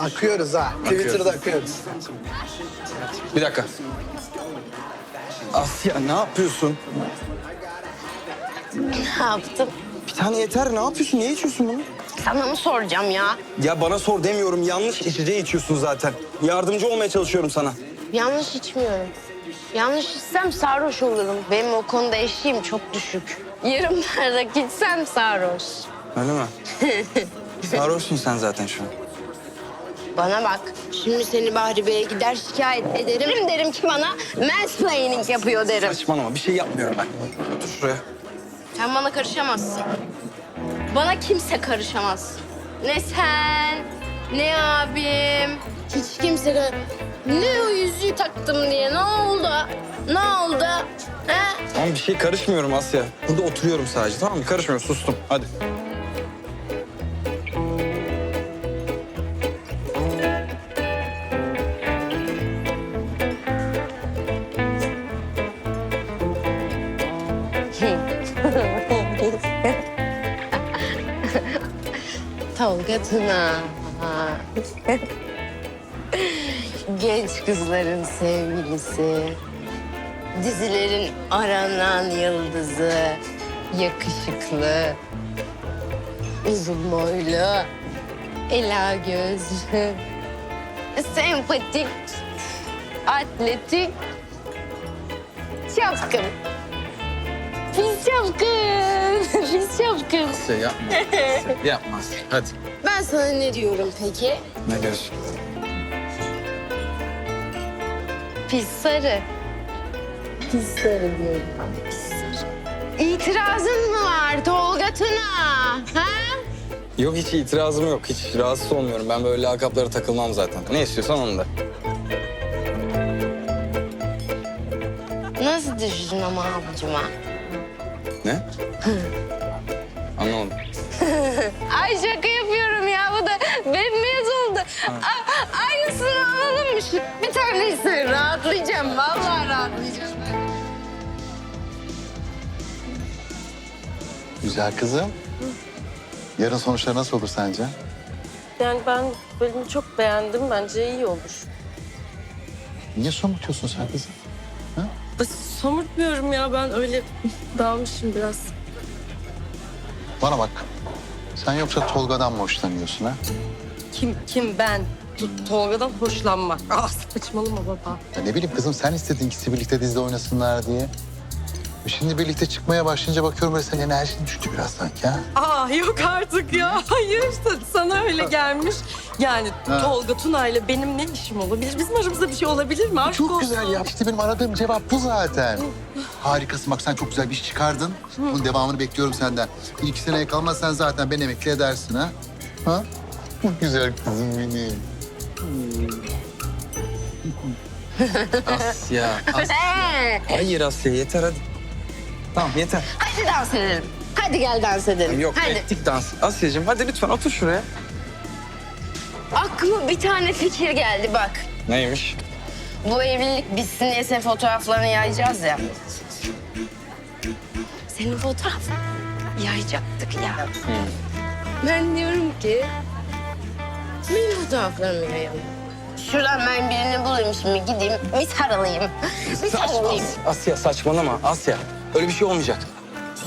Akıyoruz ha. Twitter'da akıyoruz. Bir dakika. Asya ne yapıyorsun? Ne yaptım? Bir tane yeter. Ne yapıyorsun? Niye içiyorsun bunu? Sana mı soracağım ya? Ya bana sor demiyorum. Yanlış içeceği içiyorsun zaten. Yardımcı olmaya çalışıyorum sana. Yanlış içmiyorum. Yanlış içsem sarhoş olurum. Benim o konuda eşiğim çok düşük. Yarım bardak içsem sarhoş. Öyle mi? Sarhoşsun sen zaten şu an. Bana bak. Şimdi seni Bahri Bey'e gider şikayet ederim. Derim ki bana mansplaining yapıyor derim. Saçmalama. Bir şey yapmıyorum ben. Otur şuraya. Sen bana karışamazsın. Bana kimse karışamaz. Ne sen, ne abim. Hiç kimse... kar- Ne o yüzüğü taktım diye ne oldu? Ne oldu? Ha? Tamam bir şey karışmıyorum Asya. Burada oturuyorum sadece tamam mı? Karışmıyorum. Sustum. Hadi. Tolga Tuna. Genç kızların sevgilisi. Dizilerin aranan yıldızı. Yakışıklı. Uzun boylu. Ela gözlü. Sempatik. Atletik. Çapkın. Pis çapkın. Pis çapkın. Asya yapma. Asya, yapma. Hadi. Ben sana ne diyorum peki? Ne diyorsun? Pis sarı. Pis sarı diyorum. Pis sarı. İtirazın mı var Tolga Tuna? Ha? Yok hiç itirazım yok. Hiç rahatsız olmuyorum. Ben böyle lakaplara takılmam zaten. Ne istiyorsan onu da. Nasıl düştün ama abicima? Ne? Anlamadım. Ay şaka yapıyorum ya bu da bembeyaz oldu. A- aynısını alalım mı? Şu bir tanesi rahatlayacağım. Vallahi rahatlayacağım. Güzel kızım. Yarın sonuçları nasıl olur sence? Yani ben bölümü çok beğendim. Bence iyi olur. Niye somurtuyorsun sen kızım? Somurtmuyorum ya ben öyle dalmışım biraz. Bana bak. Sen yoksa Tolga'dan mı hoşlanıyorsun ha? Kim kim ben? T- Tolga'dan hoşlanmak. Ah saçmalama baba. Ya ne bileyim kızım sen istedin ikisi birlikte dizide oynasınlar diye. Şimdi birlikte çıkmaya başlayınca bakıyorum böyle senin enerjin düştü biraz sanki ha. Aa yok artık ya. Hayır sana öyle gelmiş. Yani Ha. Tolga Tuna ile benim ne işim olabilir? Bizim aramızda bir şey olabilir mi? Aşk Çok olsun. güzel ya. İşte benim aradığım cevap bu zaten. Harikasın bak sen çok güzel bir iş çıkardın. Bunun devamını bekliyorum senden. Bir iki seneye kalmazsan zaten ben emekli edersin ha. Ha? Çok güzel kızım benim. Asya. Asya. Ee, Hayır Asya yeter hadi. Tamam yeter. hadi dans edelim. Hadi gel dans edelim. Yok hadi. ettik dans. Asya'cığım hadi lütfen otur şuraya. Aklıma bir tane fikir geldi bak. Neymiş? Bu evlilik bitsin diye senin fotoğraflarını yayacağız ya. Senin fotoğrafını yayacaktık ya. Ben diyorum ki benim fotoğraflarımı yayalım. Şuradan ben birini bulayım şimdi gideyim mithar alayım. Mithar alayım. As- Asya saçmalama Asya. Öyle bir şey olmayacak.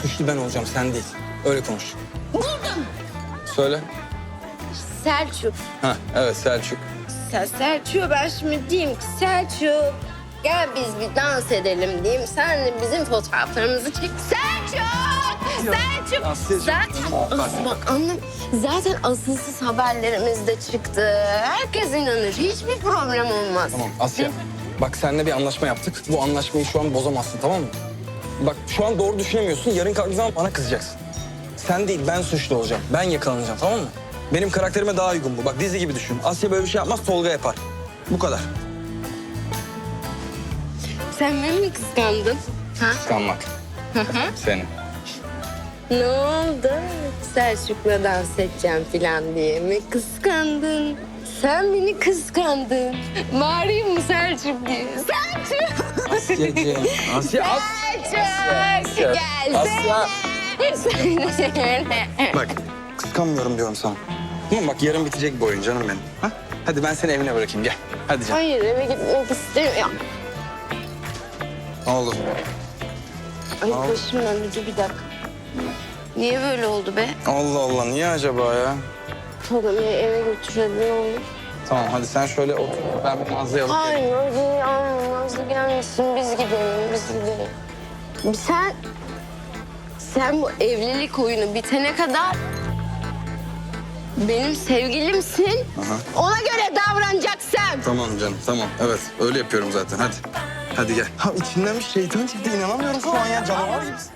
Suçlu ben olacağım sen değil. Öyle konuş. Buldum. Söyle. Selçuk. Ha evet Selçuk. Sen Selçuk'a ben şimdi diyeyim ki Selçuk gel biz bir dans edelim diyeyim. Sen de bizim fotoğraflarımızı çek. Selçuk! Selçuk! Asya'cığım. Zaten bak annem zaten asılsız haberlerimiz de çıktı. Herkes inanır. Hiçbir problem olmaz. Tamam Asya. Bak seninle bir anlaşma yaptık. Bu anlaşmayı şu an bozamazsın tamam mı? Bak şu an doğru düşünemiyorsun. Yarın kalktığın zaman bana kızacaksın. Sen değil ben suçlu olacağım. Ben yakalanacağım tamam mı? Benim karakterime daha uygun bu. Bak dizi gibi düşün. Asya böyle bir şey yapmaz Tolga yapar. Bu kadar. Sen beni mi kıskandın? Ha? Kıskanmak. Senin. Ne oldu? Selçuk'la dans edeceğim falan diye mi kıskandın? Sen beni kıskandın. Bağırayım mı Selçuk diye? Selçuk! Asya'cığım. Asya. As Asya. Gelsene. Bak kıskanmıyorum diyorum sana. Tamam bak yarın bitecek bu oyun canım benim. Ha? Hadi ben seni evine bırakayım gel. Hadi canım. Hayır eve gitmek istemiyorum. Ne oldu? Ay başım döndü bir dakika. Niye böyle oldu be? Allah Allah niye acaba ya? Tolga beni eve götürelim ne olur. Tamam hadi sen şöyle otur. Ben bir Nazlı'yı alıp geleyim. Hayır Nazlı alma Nazlı gelmesin biz gidelim biz gidelim. Sen sen bu evlilik oyunu bitene kadar benim sevgilimsin. Aha. Ona göre davranacaksın. Tamam canım tamam. Evet öyle yapıyorum zaten hadi. Hadi gel. Ha içinden bir şeytan çıktı inanamıyorum şu an ya canavar gibisin.